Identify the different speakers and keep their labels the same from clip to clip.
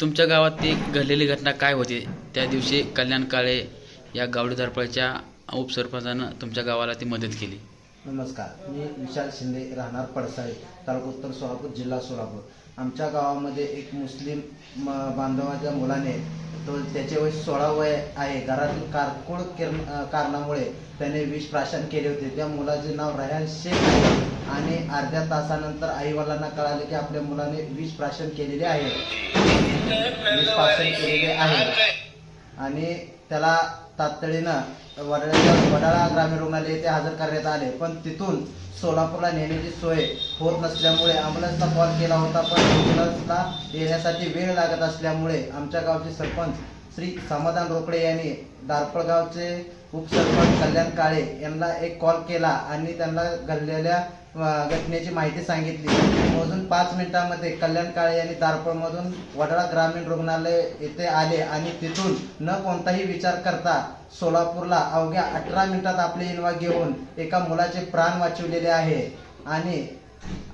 Speaker 1: तुमच्या गावात ती घडलेली घटना काय होती? त्या दिवशी कल्याण काळे या गावडी धरपळाच्या उपसरपंचानं तुमच्या गावाला ती मदत केली.
Speaker 2: नमस्कार. मी विशाल शिंदे राहणार पडसाळे तालुका उत्तर सोलापूर जिल्हा सोलापूर. आमच्या गावामध्ये एक मुस्लिम म- बांधवाच्या मुलाने तो त्याचे वय सोळा वय आहे. घरातील कारकोड कारणामुळे त्याने विष प्राशन केले होते. त्या मुलाचे नाव रयान शेख आहे. आणि अर्ध्या तासानंतर आईवडिलांना कळाले की आपल्या मुलाने विष प्राशन केलेले आहे. विष प्राशन केलेले आहे. आणि त्याला तातडीनं वडाळ्याच्या वडाळा ग्रामीण रुग्णालय येथे हजर करण्यात आले. पण तिथून सोलापूरला नेण्याची सोय होत नसल्यामुळे ॲम्ब्युलन्सला कॉल केला होता पण ॲम्ब्युलन्सला येण्यासाठी वेळ लागत असल्यामुळे आमच्या गावचे सरपंच श्री समाधान रोकडे यांनी दारपळगावचे उपसरपंच कल्याण काळे यांना एक कॉल केला आणि त्यांना घडलेल्या घटनेची माहिती सांगितली. मोजून पाच मिनिटांमध्ये कल्याण काळे यांनी दारपळमधून वडाळा ग्रामीण रुग्णालय येथे आले आणि तिथून न कोणताही विचार करता सोलापूरला अवघ्या अठरा मिनिटात आपले इन्वा घेऊन एका मुलाचे प्राण वाचवलेले आहे. आणि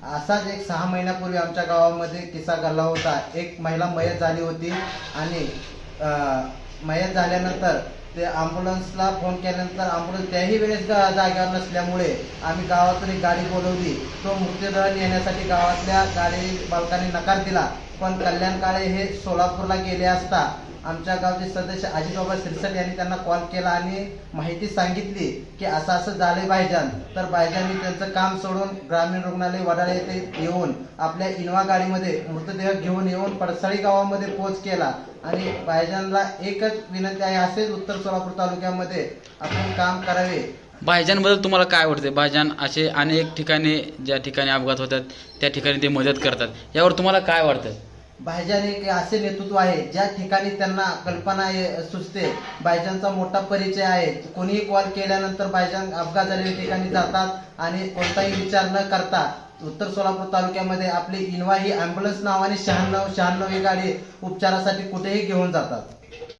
Speaker 2: असाच एक सहा महिन्यापूर्वी आमच्या गावामध्ये किस्सा घडला होता. एक महिला मयत झाली होती आणि मयत झाल्यानंतर ते ॲम्ब्युलन्सला फोन केल्यानंतर ॲम्ब्युलन्स त्याही वेळेस जागेवर नसल्यामुळे आम्ही गावातून एक गाडी बोलवली. तो मृत्यूदळ येण्यासाठी गावातल्या गाडी बालकांनी नकार दिला. पण कल्याण काळे हे सोलापूरला गेले असता आमच्या गावचे सदस्य आजीबाबा सिरसट यांनी त्यांना कॉल केला आणि माहिती सांगितली की असं असं झाले भाईजान. तर भाईजाननी त्यांचं काम सोडून ग्रामीण रुग्णालय वडाळा येथे येऊन आपल्या इनोवा गाडीमध्ये मृतदेह घेऊन येऊन पडसाळी गावामध्ये पोच केला. आणि भाईजानला एकच विनंती आहे असेच उत्तर सोलापूर तालुक्यामध्ये आपण काम करावे.
Speaker 1: भायजानबद्दल तुम्हाला काय वाटते भाईजान असे अनेक ठिकाणी ज्या ठिकाणी अपघात होतात त्या ठिकाणी ते मदत करतात. यावर तुम्हाला काय वाटतं
Speaker 2: भाईजान एक असे नेतृत्व आहे ज्या ठिकाणी त्यांना कल्पना सुचते. भाईजानचा मोठा परिचय आहे. कोणीही कॉल केल्यानंतर भाईजान अपघात झालेल्या ठिकाणी जातात आणि कोणताही विचार न करता उत्तर सोलापूर तालुक्यामध्ये आपली इनवा ही ॲम्ब्युलन्स नावाने शहाण्णव शहाण्णव ही गाडी उपचारासाठी कुठेही घेऊन जातात.